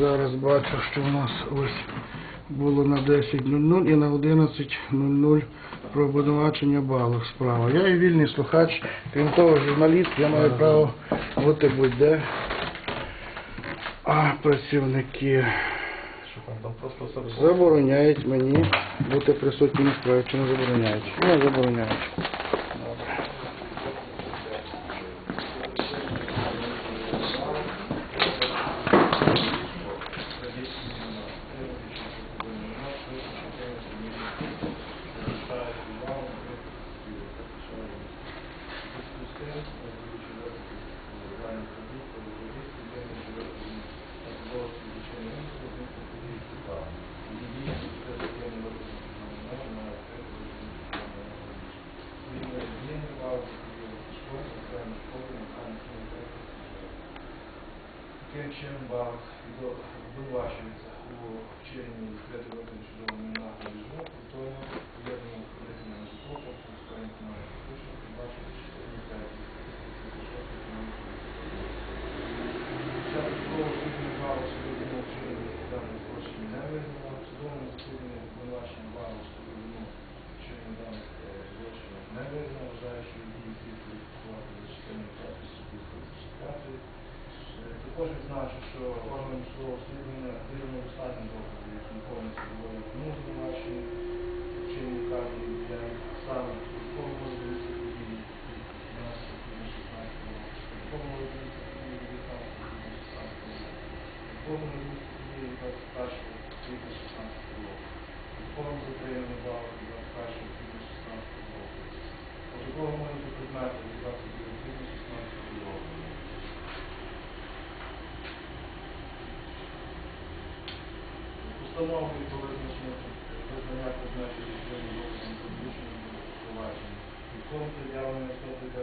Зараз бачу, що в нас ось було на 10.00 і на 11.00 про обвинувачення балів справа. Я є вільний слухач, крім того, журналіст, я маю право бути будь-де. А працівники забороняють мені бути присутнім у справі, чи не забороняють? Не забороняють. Таким чином банк обвинувачується у вчиненні відкритого виконання судового номінального режиму, при тому поєднаному кредитним житлом, тобто скоєння комунальних фактично, передбачено частині 5 Час судового засідання балу судовому вчинення даних злочинів не визнано. В судовому засіданні обвинувачення балу судовому вчинення даних е, злочинів не визнано. Вважаю, що дії слідчі відбувати за частиною 5 статті 135. Е, Також відзначу, що органом судового розслідування виявлено достатньо доказів, які повністю доводять одну звинувачення, вчинені вказані для саме службового звільнення події 12-16 року, службового звільнення події 19-16 року, службового звільнення події 21-16 року, службового затримання балу 21 квітня 16 року, службового моменту предмету 22 квітня 16 року. Установлює про визначення визнання призначення рішення доказом публічного провадження. Відколи пред'явлення особи для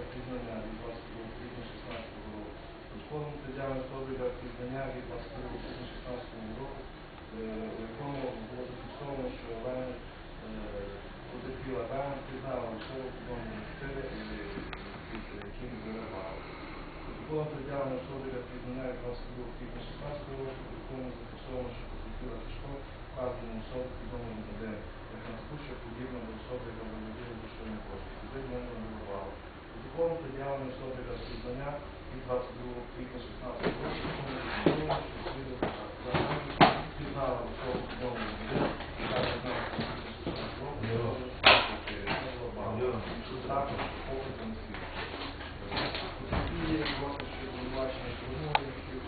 від 22 квітня 16 року. Відколи пред'явлення особи для від 22 квітня 16 року, е, у якому було зафіксовано, що Олена потерпіла Олена признала особу підомою 4, яким виривала. Протоколом пред'явлення особи для признання від 22 квітня 16 року, в якому зафіксовано, що потерпіла Тишко, вказану особу підомою буде як на спуща, подібно до особи, яка володіє душовим коштом. Туди мене не виливало. Протоколом пред'явлення особи для признання від 22 квітня 16 року, в якому зафіксовано, що слідок пізнала особу підомою буде, яка 15 квітня 16 року, не виливало. Також показом свідчення. І власне, що обвинувачення звернули, що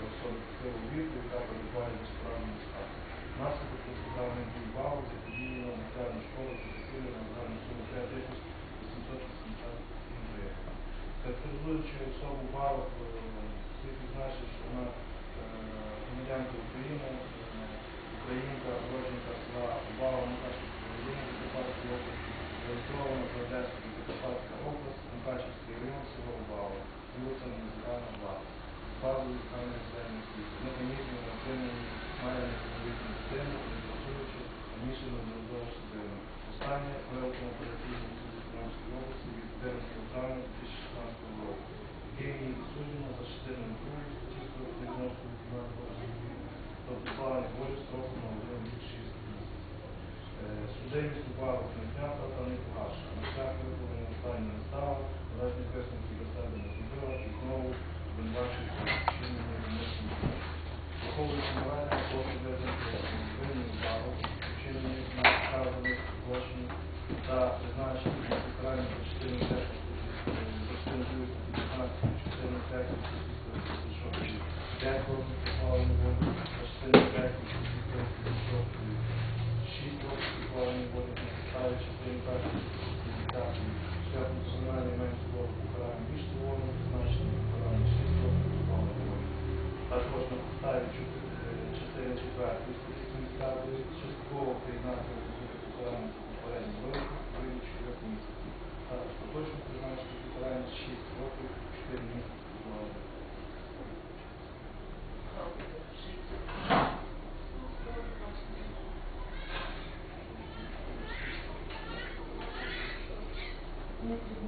власне знак спільно проблеми заявили, щодо покарання власне на розсуд. Ставлено і пом'якшує покарання банк не встановлено ставлено, які тягнуть покарання банк це злочини вчинення вона обвинувачується вчинені злочини щодо особи такого віку, яка перебуває в справному стані. Наслідок дій балу заподіяно навчальну школу потерпіли на загальну суму 5 тисяч 880 гривень. Характеризуючи особу балу, слід відзначити, що вона е, громадянка України, е, українка, уродженка села Бала, Мукачівської району, Закарпатської області, зареєстрована за Одесою, Закарпатська область, Мукачівський район, село Бала, вулиця Муніципальна 2. Базові Останнє вироку операційному суді Тернопільської області від 11 травня 2016 року. Який її за частиною другої статті 190 Кримінального кодексу, тобто славлення Божі строку на 1 рік 6 місяців. Е, Судимість упала та не. На шлях виправлення останньої не стало, належні висновки не зробила і знову обвинувачується вчинення відносини. Враховуючи моральне, прошу визнати винні збаву, вчинені на вказаних злочинів та призначення на покарання за частину 5 за частину 2 статті 15, частину 5 статті 136, 5 років позбавлення волі, за частину 5 статті 136, 6 років позбавлення волі частини 1 статті 10, шляхом виконання менше суворого покарання більш суворого призначення покарання 6 років позбавлення. Також на підставі е, частини 4 статті 70 частково приєднати до покарання за попередній вироку в період 4 місяців. Також поточно призначити покарання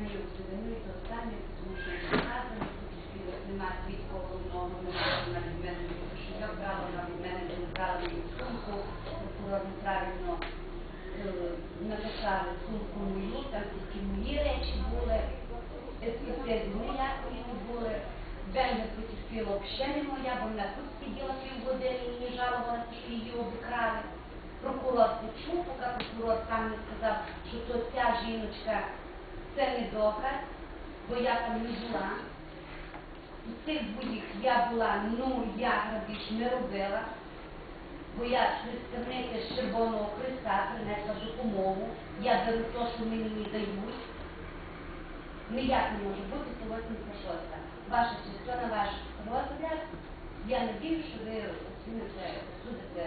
нею вдвинув до останнього, тому що не сказано, що немає свідкого головного, не можна на відмену кошельок брала, на відмену не брала її сумку, прокурор неправильно е, написали сумку мою, там тільки мої речі були, експертизи ніякої не були. Бенга потерпіла взагалі моя, бо вона тут сиділа півгодини мені жалувалася, що її обікрали. Прокурор почув, поки прокурор сам не сказав, що то ця жіночка це не доказ, бо я там не була. У цих двоїх я була, ну я грабіж не робила, бо я представниця Червоного Христа принесла допомогу, я беру те, що мені не дають. Ніяк не може бути 186. Ваша частина, ваш розгляд. Я надію, що ви оціните, судите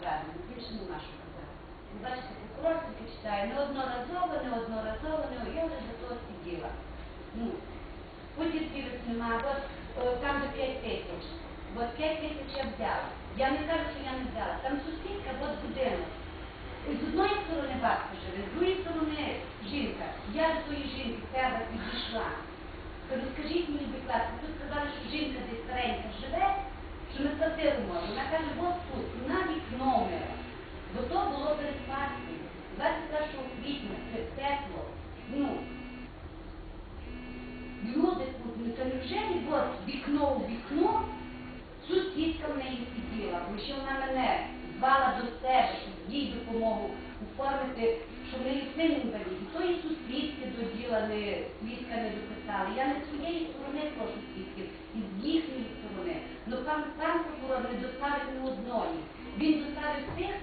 правильно. Більше нема що казати. Бачите, прокурор тільки читає неодноразово, неодноразово, не я вже за того сиділа. Ну, потерпілих нема, от е, там до 5 тисяч. От 5 тисяч я взяла. Я не кажу, що я не взяла. Там сусідка, от будинок. І з одної сторони батько живе, з другої сторони жінка. Я до тої жінки перша підійшла. Кажу, скажіть мені, будь ласка, ви сказали, що жінка десь старенька живе, що квартиру може. Вона каже, от тут, на вікно мера. Бо то було перед Пасхою. 21 квітня, тепло. Ну, люди тут, ну то невже от вікно у вікно, сусідка в неї сиділа, бо ще вона мене звала до себе, щоб їй допомогу оформити, що в неї син інвалід. І тої сусідки до діла не, свідка не дописали. Я не своєї сторони прошу свідків, і з їхньої сторони. Ну пан, пан прокурор не доставив ні одної. Він доставив тих,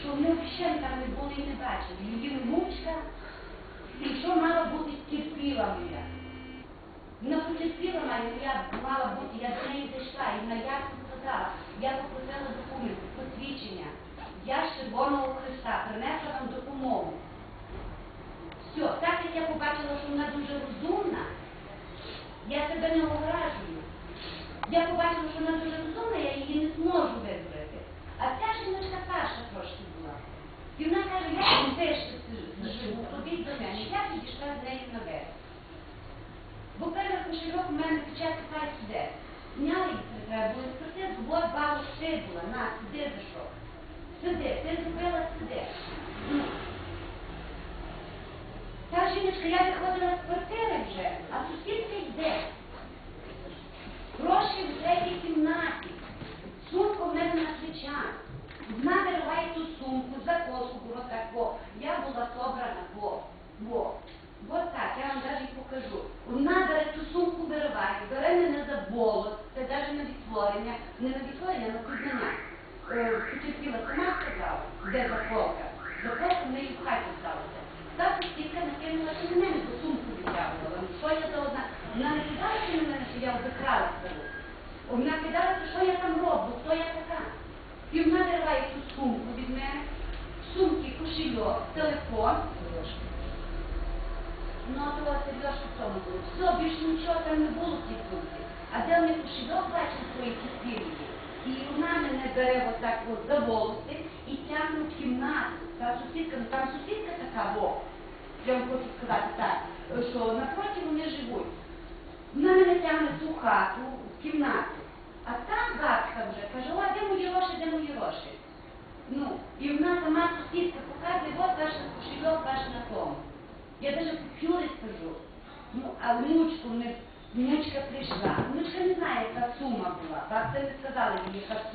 що ми взагалі там не були і не бачили. Її внучка, і що мала бути терпіла моя. Вона потерпіла мене, я мала бути, я до неї зайшла, і вона ясно сказала, я попросила документи, посвідчення. Я з Червоного Христа принесла вам допомогу. Як я побачила, що вона дуже розумна, я себе не огражую. Я побачила, що вона дуже розумна, я її не зможу визволити. А ця жіночка перша трошки була. І вона каже, я теж живу, ходіть до мене. Я підійшла з нею наверх. Бо перший кошельок у мене спочатку хай сюди. Зняли їх треба було експертизу, от бабу ти була, на, сиди за що. Сиди, ти зробила сиди. Ну. Та жіночка, я виходила з квартири вже, а сусідка йде. Гроші в третій кімнаті. Сумка в мене на плечах. Вона вириває ту сумку, заколку було тако. Я була собрана, во, во. Вот так, я вам навіть покажу. Вона бере ту сумку, вириває, бере мене за волос, це навіть на відтворення, не на відтворення, а на признання. Е, Потерпіла, сама сказала, де заколка. Заколка в неї в хаті сталося. Та сусідка накинулася на мене, бо сумку відтягувала. Ну, Що я за одна? Вона не кидалася на мене, що я обікрала стару. Вона кидалася, що я там роблю, хто я така. І вона вириває ту сумку від мене, в сумці кошельок, телефон. Ну, а то Сережка в тому було. Все, більше нічого там не було в цій сумці. А де вони кошельок бачили свої кисілі? І вона мене бере отак от за волоси і тягне в кімнату. Та сусідка, ну там сусідка така, бо, я вам хочу сказати так, що напроти вони живуть. Вона мене тягне в ту хату, в кімнату. А там гадка вже каже, о, де мої гроші, де мої гроші? Ну, і вона сама сусідка показує, от ваш кошельок ваш на тому. Я даже купюри скажу. Ну, а внучку, внучка прийшла. Внучка не знає, яка сума була. Бабця не сказала мені, яка сума.